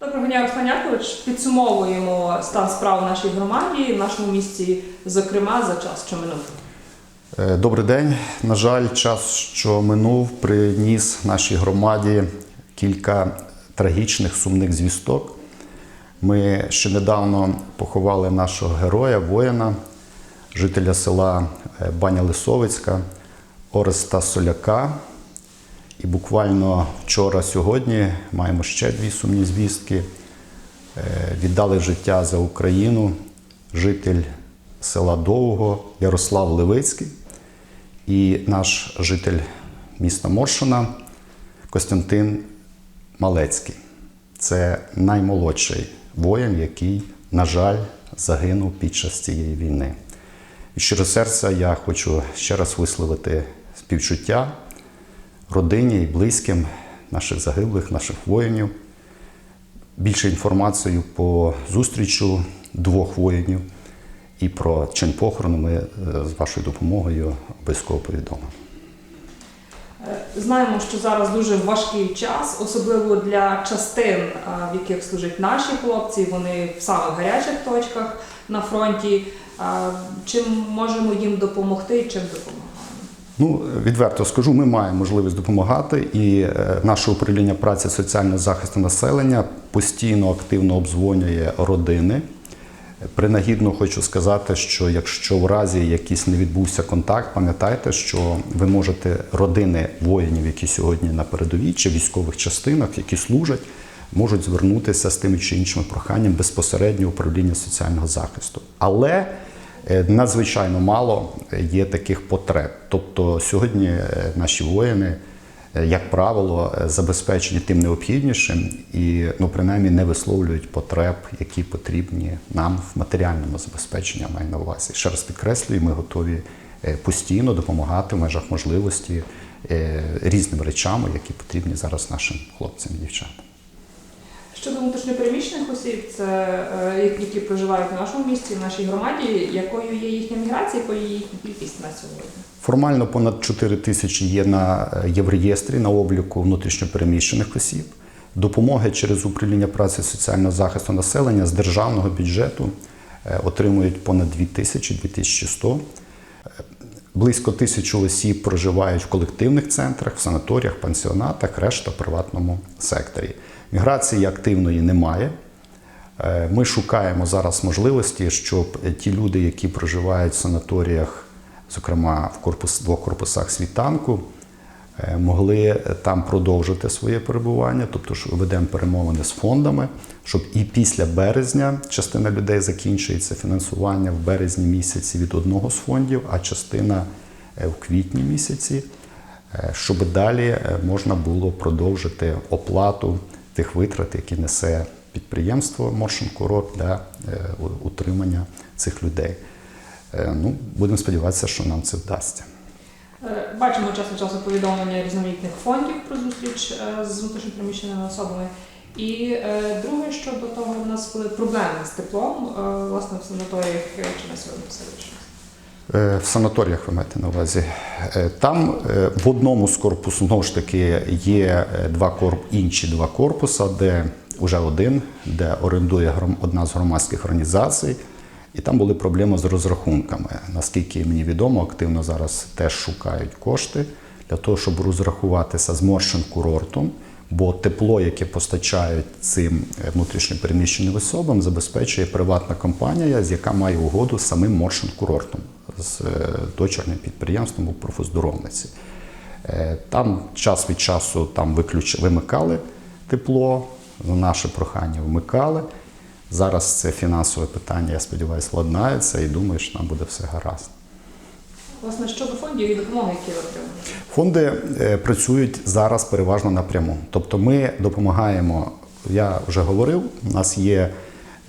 Доброго дня, Оксан Якович. Підсумовуємо стан справ в нашій громаді, в нашому місті, зокрема, за час, що минув. Е, Добрий день. На жаль, час, що минув, приніс нашій громаді кілька трагічних сумних звісток. Ми ще недавно поховали нашого героя, воїна, жителя села е, Баня Лисовицька, Ореста Соляка. І буквально вчора-сьогодні маємо ще дві сумні звістки. Е, Віддали життя за Україну житель села Довго Ярослав Левицький і наш житель міста Моршина Костянтин Малецький. Це наймолодший воїн, який, на жаль, загинув під час цієї війни. І щиро серця я хочу ще раз висловити співчуття родині і близьким наших загиблих, наших воїнів. Більше інформацію по зустрічу двох воїнів і про чин похорону ми е, з вашою допомогою обов'язково повідомимо. Е, Знаємо, що зараз дуже важкий час, особливо для частин, в яких служать наші хлопці. Вони в самих гарячих точках на фронті. Чим можемо їм допомогти і чим допомагаємо? Ну, відверто скажу, ми маємо можливість допомагати, і е, наше управління праці соціального захисту населення постійно активно обдзвонює родини. Принагідно хочу сказати, що якщо в разі якийсь не відбувся контакт, пам'ятайте, що ви можете родини воїнів, які сьогодні на передовій, чи військових частинах, які служать, можуть звернутися з тими чи іншими проханням безпосередньо управління соціального захисту. Але надзвичайно мало є таких потреб. Тобто сьогодні е, наші воїни, е, як правило, е, забезпечені тим необхіднішим і ну, принаймні не висловлюють потреб, які потрібні нам в матеріальному забезпеченні, маю на увазі. Ще раз підкреслюю, ми готові е, постійно допомагати в межах можливості е, різним речам, які потрібні зараз нашим хлопцям і дівчатам. Щодо внутрішньопереміщених осіб, це е, які проживають в нашому місті, в нашій громаді, якою є їхня міграція, якою є їхня кількість на сьогодні? Формально понад 4 тисячі є на е, Євреєстрі на обліку внутрішньопереміщених осіб. Допомоги через управління праці соціального захисту населення з державного бюджету е, отримують понад 2 тисячі 2100. Близько тисячі осіб проживають в колективних центрах, в санаторіях, пансіонатах, решта в приватному секторі. Міграції активної немає. Е, Ми шукаємо зараз можливості, щоб ті люди, які проживають в санаторіях, зокрема в корпус, двох корпусах світанку, могли там продовжити своє перебування, тобто що ведемо перемовини з фондами, щоб і після березня частина людей закінчується фінансування в березні місяці від одного з фондів, а частина е, в квітні місяці, е, щоб далі е, можна було продовжити оплату тих витрат, які несе підприємство Моршин Курорт для е, утримання цих людей. Е, Ну, будемо сподіватися, що нам це вдасться. Е, Бачимо час від часу повідомлення різноманітних фондів про зустріч е, з внутрішньопереміщеними особами. І е, друге, щодо того, у нас були проблеми з теплом, власне, в санаторіях чи на сьогодні все. Е, В санаторіях ви маєте на увазі. Там в одному з корпусу знову ж таки є два корп, інші два корпуса, де вже один, де орендує одна з громадських організацій. І там були проблеми з розрахунками. Наскільки мені відомо, активно зараз теж шукають кошти для того, щоб розрахуватися з моршин курортом, бо тепло, яке постачають цим е, внутрішньопереміщеним особам, забезпечує приватна компанія, яка має угоду з самим моршин курортом, з е, дочірним підприємством у профоздоровниці. Е, Там час від часу там виключ... вимикали тепло, на наше прохання вмикали. Зараз це фінансове питання, я сподіваюся, ладнається і думаю, що нам буде все гаразд. Власне, щодо фондів і допомоги, які ви отримуєте. Фонди е, працюють зараз переважно напряму. Тобто ми допомагаємо, я вже говорив, у нас є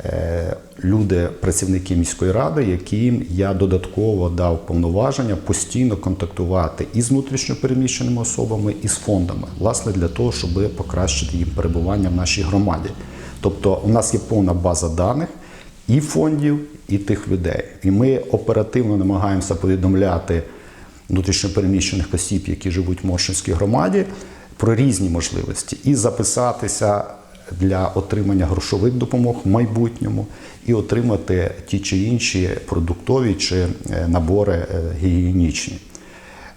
е, люди, працівники міської ради, яким я додатково дав повноваження постійно контактувати і з внутрішньопереміщеними особами, і з фондами, власне, для того, щоб покращити їм перебування в нашій громаді. Тобто, у нас є повна база даних і фондів, і тих людей. І ми оперативно намагаємося повідомляти внутрішньопереміщених осіб, які живуть в Моршинській громаді, про різні можливості і записатися для отримання грошових допомог в майбутньому і отримати ті чи інші продуктові чи е, набори е, гігієнічні.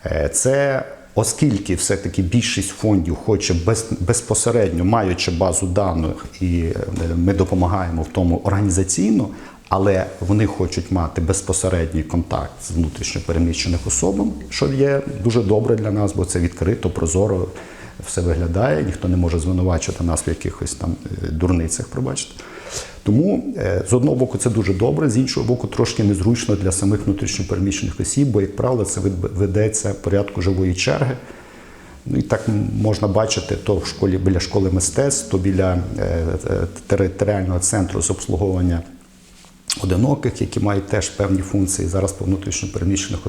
Е, Це оскільки все-таки більшість фондів хоче без, безпосередньо маючи базу даних, і е, ми допомагаємо в тому організаційно, але вони хочуть мати безпосередній контакт з внутрішньо переміщених особами, що є дуже добре для нас, бо це відкрито, прозоро все виглядає. Ніхто не може звинувачувати нас в якихось там е, дурницях, пробачте. Тому е, з одного боку це дуже добре, з іншого боку, трошки незручно для самих внутрішньопереміщених осіб, бо, як правило, це ведеться в порядку живої черги. Ну і так можна бачити то в школі біля школи мистецтв, то біля е, е, територіального центру з обслуговування одиноких, які мають теж певні функції. Зараз по внутрішньопереміщених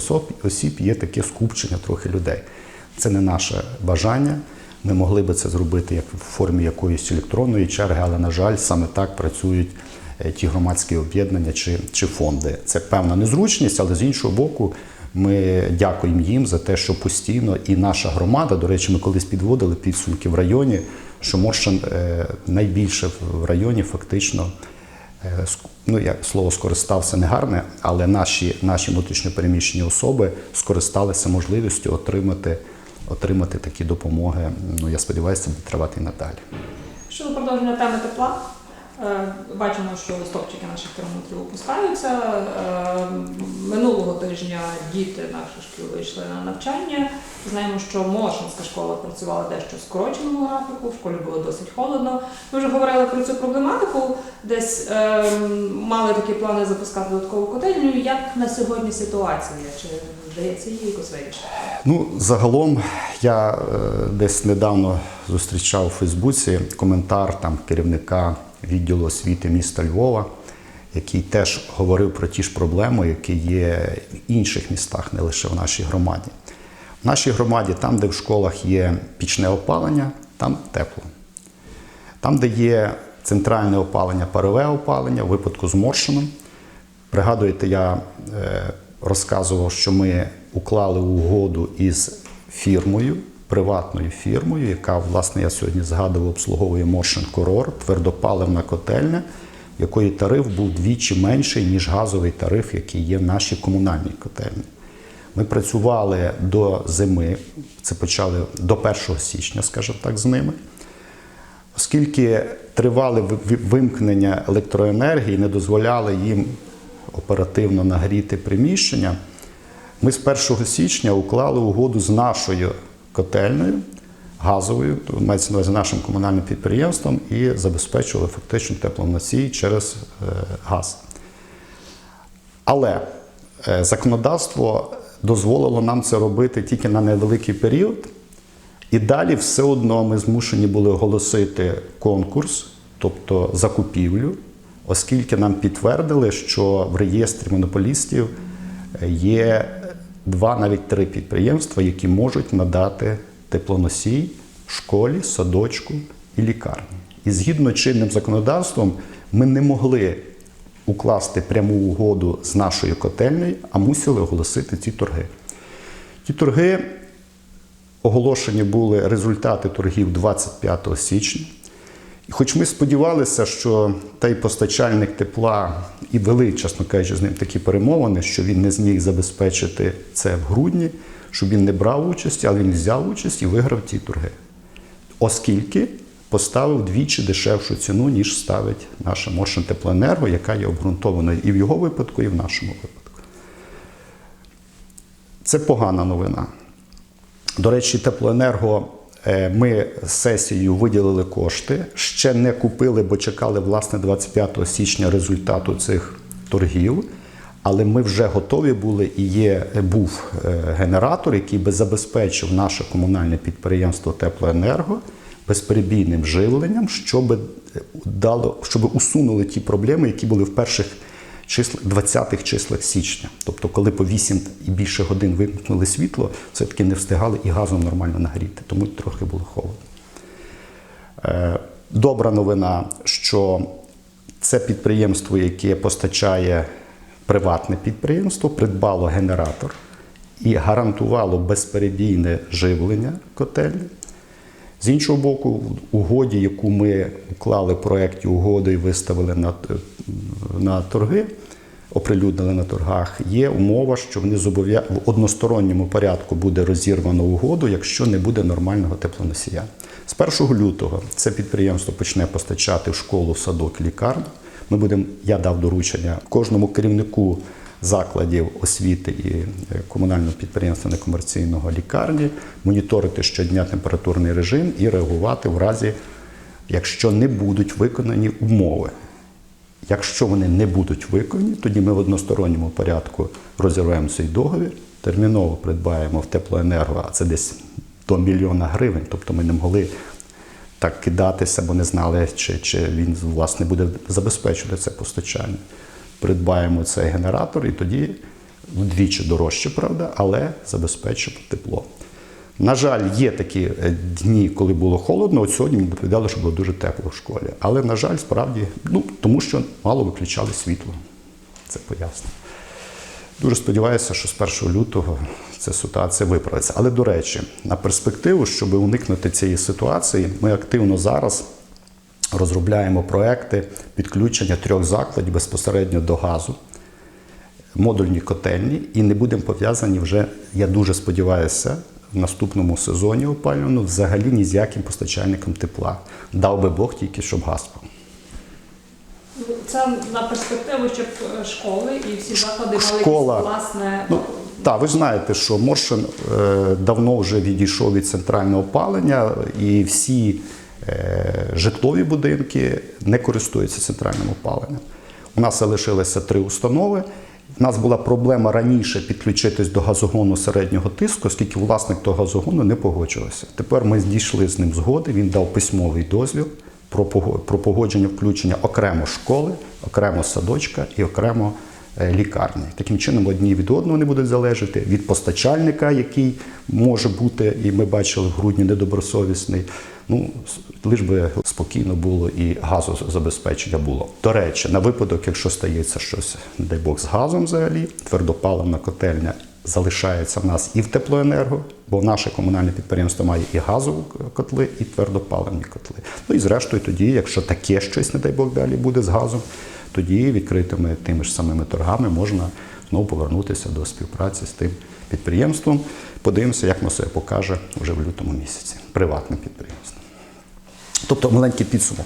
осіб є таке скупчення трохи людей. Це не наше бажання. Ми могли би це зробити як в формі якоїсь електронної черги, але, на жаль, саме так працюють е, ті громадські об'єднання чи, чи фонди. Це певна незручність, але з іншого боку, ми дякуємо їм за те, що постійно і наша громада, до речі, ми колись підводили підсумки в районі, що Моршин е, найбільше в районі фактично. Е, Ну, я слово скористався негарне, але наші, наші внутрішньопереміщені особи скористалися можливістю отримати, отримати такі допомоги. Ну, я сподіваюся, це буде тривати і надалі. Щодо продовження теми тепла, бачимо, що стопчики наших термометрів опускаються. Е, Минулого тижня діти наших шкіл вийшли на навчання. Знаємо, що Моршинська школа працювала дещо в скороченому графіку, в школі було досить холодно. Ми вже говорили про цю проблематику, десь е, мали такі плани запускати додаткову котельню. Як на сьогодні ситуація? Чи вдається її якось вирішити? Ну, загалом, я е, десь недавно зустрічав у Фейсбуці коментар там керівника відділу освіти міста Львова, який теж говорив про ті ж проблеми, які є в інших містах, не лише в нашій громаді. В нашій громаді, там, де в школах є пічне опалення, там тепло. Там, де є центральне опалення, парове опалення, в випадку з Моршином. Пригадуєте, я е, розказував, що ми уклали угоду із фірмою, приватною фірмою, яка, власне, я сьогодні згадував, обслуговує Моршин Курор, твердопаливна котельня, якої тариф був двічі менший, ніж газовий тариф, який є в нашій комунальній котельні. Ми працювали до зими, це почали до 1 січня, скажімо так, з ними. Оскільки тривали ви- ви- вимкнення електроенергії, не дозволяли їм оперативно нагріти приміщення, ми з 1 січня уклали угоду з нашою котельною газовою, мається на увазі нашим комунальним підприємством, і забезпечували фактично теплоносій через е, газ. Але е, законодавство дозволило нам це робити тільки на невеликий період. І далі все одно ми змушені були оголосити конкурс, тобто закупівлю, оскільки нам підтвердили, що в реєстрі монополістів е, є два, навіть три підприємства, які можуть надати теплоносій школі, садочку і лікарні. І згідно чинним законодавством, ми не могли укласти пряму угоду з нашою котельнею, а мусили оголосити ці торги. Ті торги оголошені були результати торгів 25 січня. Хоч ми сподівалися, що той постачальник тепла і вели, чесно кажучи, з ним такі перемовини, що він не зміг забезпечити це в грудні, щоб він не брав участі, але він взяв участь і виграв ті торги. Оскільки поставив двічі дешевшу ціну, ніж ставить наша Моршин Теплоенерго, яка є обґрунтованою і в його випадку, і в нашому випадку. Це погана новина. До речі, теплоенерго ми з сесією виділили кошти, ще не купили, бо чекали власне 25 січня результату цих торгів. Але ми вже готові були і є, був е, генератор, який би забезпечив наше комунальне підприємство Теплоенерго безперебійним живленням, щоб дало, щоб усунули ті проблеми, які були в перших 20-х числах січня. Тобто, коли по 8 і більше годин вимкнули світло, все-таки не встигали і газом нормально нагріти, тому трохи було холодно. Е, Добра новина, що це підприємство, яке постачає приватне підприємство, придбало генератор і гарантувало безперебійне живлення котельні. З іншого боку, в угоді, яку ми уклали в проєкті угоди і виставили на, на торги, оприлюднили на торгах, є умова, що вони зобов'я... в односторонньому порядку буде розірвано угоду, якщо не буде нормального теплоносія. З 1 лютого це підприємство почне постачати в школу, в садок, лікарню. Ми будемо, я дав доручення кожному керівнику закладів освіти і е, комунального підприємства некомерційного лікарні моніторити щодня температурний режим і реагувати в разі, якщо не будуть виконані умови. Якщо вони не будуть виконані, тоді ми в односторонньому порядку розірвемо цей договір, терміново придбаємо в теплоенерго, а це десь до мільйона гривень. Тобто ми не могли так кидатися, бо не знали, чи, чи він власне буде забезпечувати це постачання. Придбаємо цей генератор і тоді вдвічі дорожче, правда, але забезпечимо тепло. На жаль, є такі е, дні, коли було холодно. От сьогодні мені доповідали, що було дуже тепло в школі. Але, на жаль, справді, ну тому що мало виключали світло. Це пояснено. Дуже сподіваюся, що з 1 лютого ця ситуація виправиться. Але до речі, на перспективу, щоб уникнути цієї ситуації, ми активно зараз розробляємо проекти підключення трьох закладів безпосередньо до газу, модульні котельні, і не будемо пов'язані вже, я дуже сподіваюся, в наступному сезоні опалюваному взагалі ні з яким постачальником тепла. Дав би Бог тільки, щоб газ був. Це на перспективу, щоб е, школи і всі заклади мали Школа. якісь власне. Ну, так, ви ж знаєте, що Моршин е, давно вже відійшов від центрального опалення, і всі е, житлові будинки не користуються центральним опаленням. У нас залишилися три установи. У нас була проблема раніше підключитись до газогону середнього тиску, оскільки власник того газогону не погоджувався. Тепер ми дійшли з ним згоди. Він дав письмовий дозвіл про пого- погодження включення окремо школи, окремо садочка і окремо е, лікарні. Таким чином, одні від одного не будуть залежати від постачальника, який може бути, і ми бачили в грудні недобросовісний. Ну, лиш би спокійно було і газозабезпечення було. До речі, на випадок, якщо стається щось, не дай Бог, з газом взагалі, твердопаливна котельня залишається в нас і в теплоенерго, бо наше комунальне підприємство має і газові котли, і твердопаливні котли. Ну і зрештою, тоді, якщо таке щось, не дай Бог, далі буде з газом, тоді відкритими тими ж самими торгами можна знову повернутися до співпраці з тим підприємством. Подивимося, як воно себе покаже вже в лютому місяці. Приватним підприємством. Тобто маленький підсумок.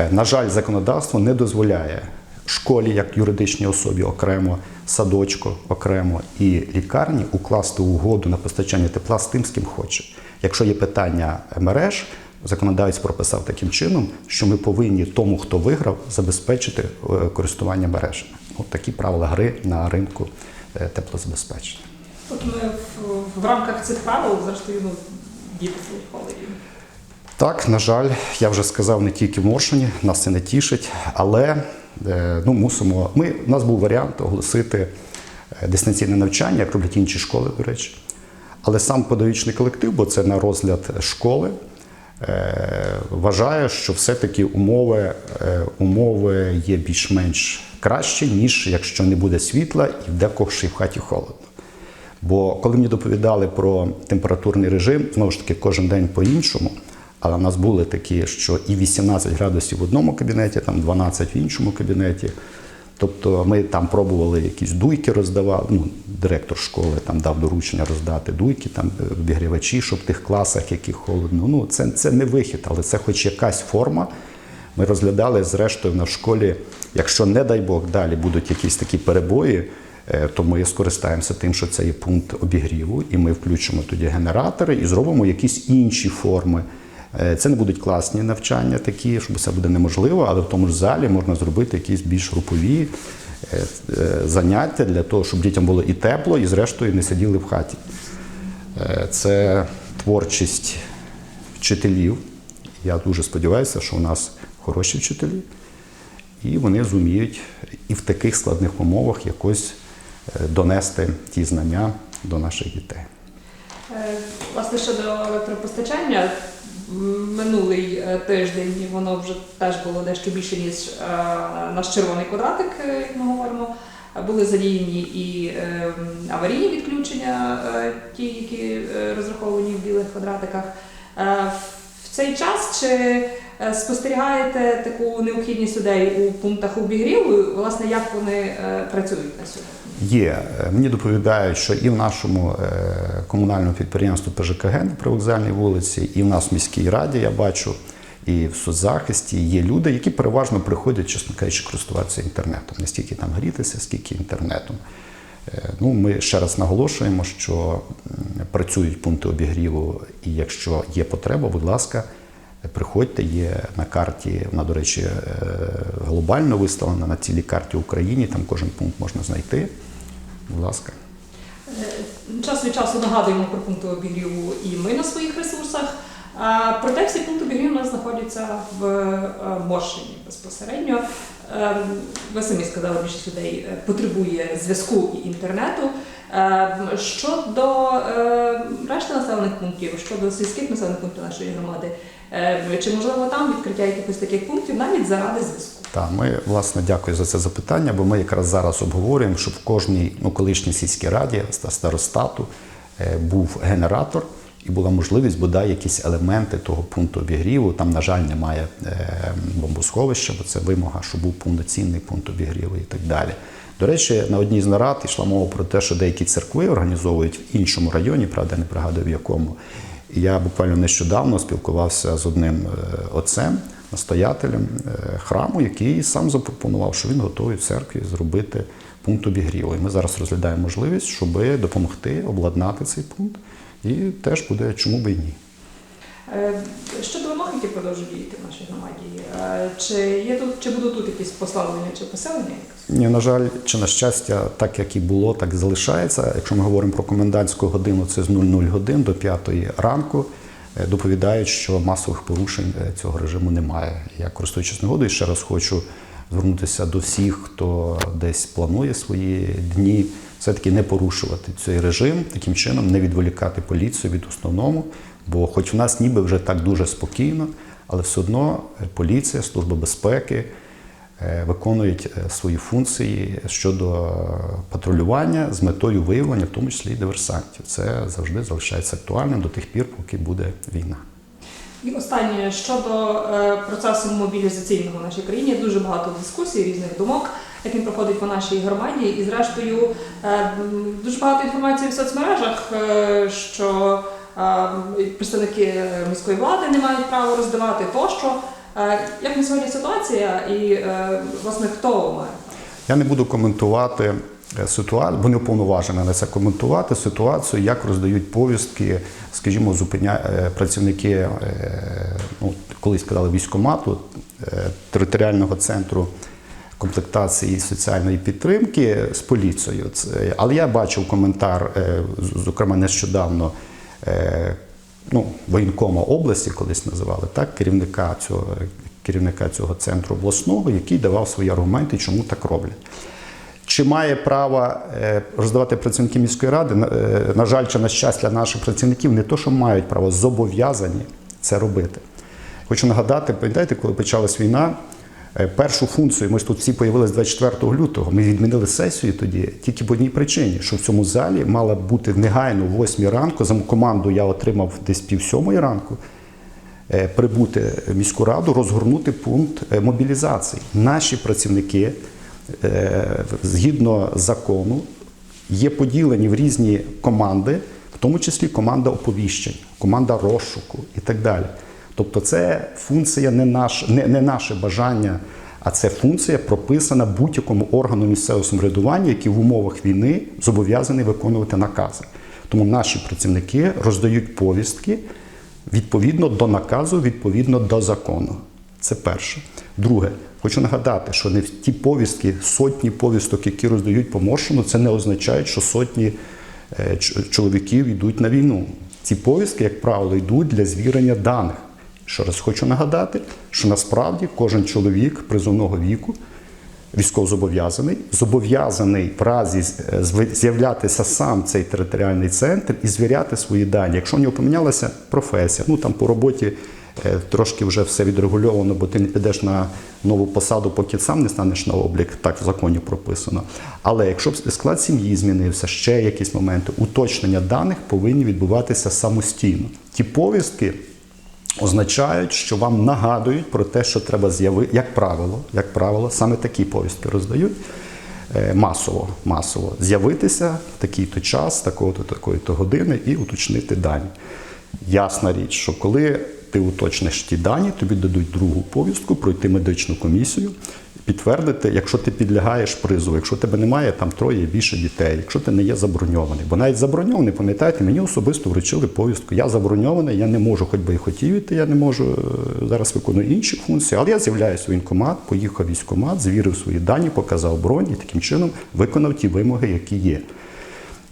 Е, На жаль, законодавство не дозволяє школі, як юридичній особі окремо, садочку окремо і лікарні укласти угоду на постачання тепла з тим, з ким хоче. Якщо є питання мереж, законодавець прописав таким чином, що ми повинні тому, хто виграв, забезпечити е, користування мережами. От такі правила гри на ринку е, теплозабезпечення. От ми в, в рамках цих правил завжди ну, діти свої холодні. Так, на жаль, я вже сказав не тільки в Моршині, нас це не тішить, але е, ну, мусимо. Ми, у нас був варіант оголосити дистанційне навчання, як роблять інші школи, до речі. Але сам педагогічний колектив, бо це на розгляд школи, е, вважає, що все-таки умови, е, умови є більш-менш кращі, ніж якщо не буде світла і в декого ще в хаті холодно. Бо коли мені доповідали про температурний режим, знову ж таки, кожен день по-іншому, але в нас були такі, що і 18 градусів в одному кабінеті, там 12 в іншому кабінеті. Тобто ми там пробували якісь дуйки роздавали. Ну, директор школи там дав доручення роздати дуйки, там е, обігрівачі, щоб в тих класах, яких холодно. Ну, це, це не вихід, але це хоч якась форма. Ми розглядали, зрештою, на школі, якщо, не дай Бог, далі будуть якісь такі перебої, е, то ми скористаємося тим, що це є пункт обігріву, і ми включимо тоді генератори і зробимо якісь інші форми. Е, Це не будуть класні навчання такі, щоб це буде неможливо, але в тому ж залі можна зробити якісь більш групові заняття для того, щоб дітям було і тепло, і зрештою не сиділи в хаті. Е, Це творчість вчителів. Я дуже сподіваюся, що у нас хороші вчителі, і вони зуміють і в таких складних умовах якось е, донести ті знання до наших дітей. Е, Власне, щодо електропостачання, минулий е, тиждень воно вже теж було дещо більше, ніж е, наш червоний квадратик, е, як ми говоримо. Були задіяні і аварійні відключення, ті, які розраховані в білих квадратиках. В цей час чи спостерігаєте таку необхідність людей у пунктах обігріву? Власне, як вони працюють на сьогодні? Є. Мені доповідають, що і в нашому е, комунальному підприємстві ПЖКГ на привокзальній вулиці, і в нас в міській раді я бачу, і в соцзахисті є люди, які переважно приходять, чесно кажучи, користуватися інтернетом. Не стільки там грітися, скільки інтернетом. Е, Ну, ми ще раз наголошуємо, що працюють пункти обігріву, і якщо є потреба, будь ласка, приходьте. Є на карті, вона, до речі, е, глобально виставлена на цілій карті України. Там кожен пункт можна знайти. Будь ласка. Е, Час від часу нагадуємо про пункти обігріву і ми на своїх ресурсах. Проте всі пункти обігріву у нас знаходяться в е, Моршині безпосередньо. Ем, Ви самі сказали, більшість людей е, потребує зв'язку і інтернету. Ем, Щодо решти населених пунктів, щодо сільських населених пунктів нашої громади, е, чи можливо там відкриття якихось таких пунктів навіть заради зв'язку? Так, ми власне дякую за це запитання, бо ми якраз зараз обговорюємо, щоб в кожній ну, колишній сільській раді ста- старостату е, був генератор і була можливість бодай якісь елементи того пункту обігріву. Там, на жаль, немає е, бомбосховища, бо це вимога, щоб був повноцінний пункт обігріву і так далі. До речі, на одній з нарад йшла мова про те, що деякі церкви організовують в іншому районі, правда, не пригадую в якому. Я буквально нещодавно спілкувався з одним е, отцем, настоятелем е, храму, який сам запропонував, що він готовий в церкві зробити пункт обігріву. І ми зараз розглядаємо можливість, щоб допомогти обладнати цей пункт. І теж буде чому би і ні. Е, Щодо вимог, які продовжують діяти в нашій громаді, е, чи є тут, чи будуть тут якісь послаблення чи поселення? Ні, на жаль, чи на щастя, так як і було, так і залишається. Якщо ми говоримо про комендантську годину, це з 00 годин до 5 ранку. Е, Доповідають, що масових порушень е, цього режиму немає. Я користуючись нагодою, ще раз хочу звернутися до всіх, хто десь планує свої дні, все-таки не порушувати цей режим, таким чином не відволікати поліцію від основному. Бо, хоч в нас ніби вже так дуже спокійно, але все одно е, поліція, служба безпеки виконують е, свої функції щодо е, патрулювання з метою виявлення, в тому числі і диверсантів. Це завжди залишається актуальним до тих пір, поки буде війна. І останнє щодо е, процесу мобілізаційного в нашій країні дуже багато дискусій, різних думок, як він проходить по нашій громаді. І зрештою е, дуже багато інформації в соцмережах, е, що е, представники міської влади не мають права роздавати тощо. Е, Як на сьогодні ситуація і е, власне хто має? Я не буду коментувати ситуацію, бо не уповноважена на це коментувати ситуацію, як роздають повістки, скажімо, зупиня е, працівники, е, ну колись казали військомату е, територіального центру комплектації соціальної підтримки з поліцією. Але я бачив коментар, е, зокрема, нещодавно. Ну, воєнкома області колись називали так, керівника цього керівника цього центру обласного, який давав свої аргументи, чому так роблять. Чи має право е, роздавати працівники міської ради? На- е, жаль, чи на щастя наших працівників не то, що мають право, зобов'язані це робити. Хочу нагадати, пам'ятаєте, коли почалась війна, першу функцію, ми ж тут всі появилися 24 лютого, ми відмінили сесію тоді тільки по одній причині, що в цьому залі мала бути негайно в 8 ранку, за команду я отримав десь пів сьомої ранку, е, прибути в міську раду, розгорнути пункт е, мобілізації. Наші працівники, е, згідно закону, є поділені в різні команди, в тому числі команда оповіщень, команда розшуку і так далі. Тобто, це функція не, наш, не, не наше бажання, а це функція прописана будь-якому органу місцевого самоврядування, який в умовах війни зобов'язаний виконувати накази. Тому наші працівники роздають повістки відповідно до наказу, відповідно до закону. Це перше. Друге, хочу нагадати, що не ті повістки, сотні повісток, які роздають по це не означає, що сотні е, чоловіків йдуть на війну. Ці повістки, як правило, йдуть для звірення даних. Ще раз хочу нагадати, що насправді кожен чоловік призовного віку військовозобов'язаний, зобов'язаний в разі е, з'являтися сам цей територіальний центр і звіряти свої дані. Якщо в нього помінялася професія, ну там по роботі е, трошки вже все відрегульовано, бо ти не підеш на нову посаду, поки сам не станеш на облік, так в законі прописано. Але якщо склад сім'ї змінився, ще якісь моменти, уточнення даних повинні відбуватися самостійно. Ті повістки означають, що вам нагадують про те, що треба з'явити, як правило, як правило, саме такі повістки роздають е, масово, масово з'явитися в такий-то час, такого-то, такої-то години і уточнити дані. Ясна річ, що коли ти уточниш ті дані, тобі дадуть другу повістку, пройти медичну комісію, підтвердити, якщо ти підлягаєш призову, якщо тебе немає там троє більше дітей, якщо ти не є заброньований. Бо навіть заброньований, пам'ятаєте, мені особисто вручили повістку. Я заброньований, я не можу, хоч би і хотів іти, я не можу е, зараз виконую інші функції, але я з'являюся в воєнкомат, поїхав військкомат, звірив свої дані, показав бронь і таким чином виконав ті вимоги, які є.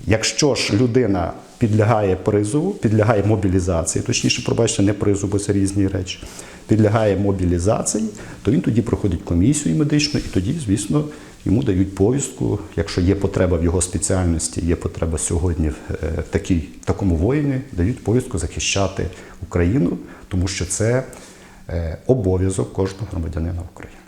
Якщо ж людина підлягає призову, підлягає мобілізації, точніше, пробачте, не призову, бо це різні речі, підлягає мобілізації, то він тоді проходить комісію медичну, і тоді, звісно, йому дають повістку, якщо є потреба в його спеціальності, є потреба сьогодні в е, такій, в такому воїні, дають повістку захищати Україну, тому що це е, обов'язок кожного громадянина України.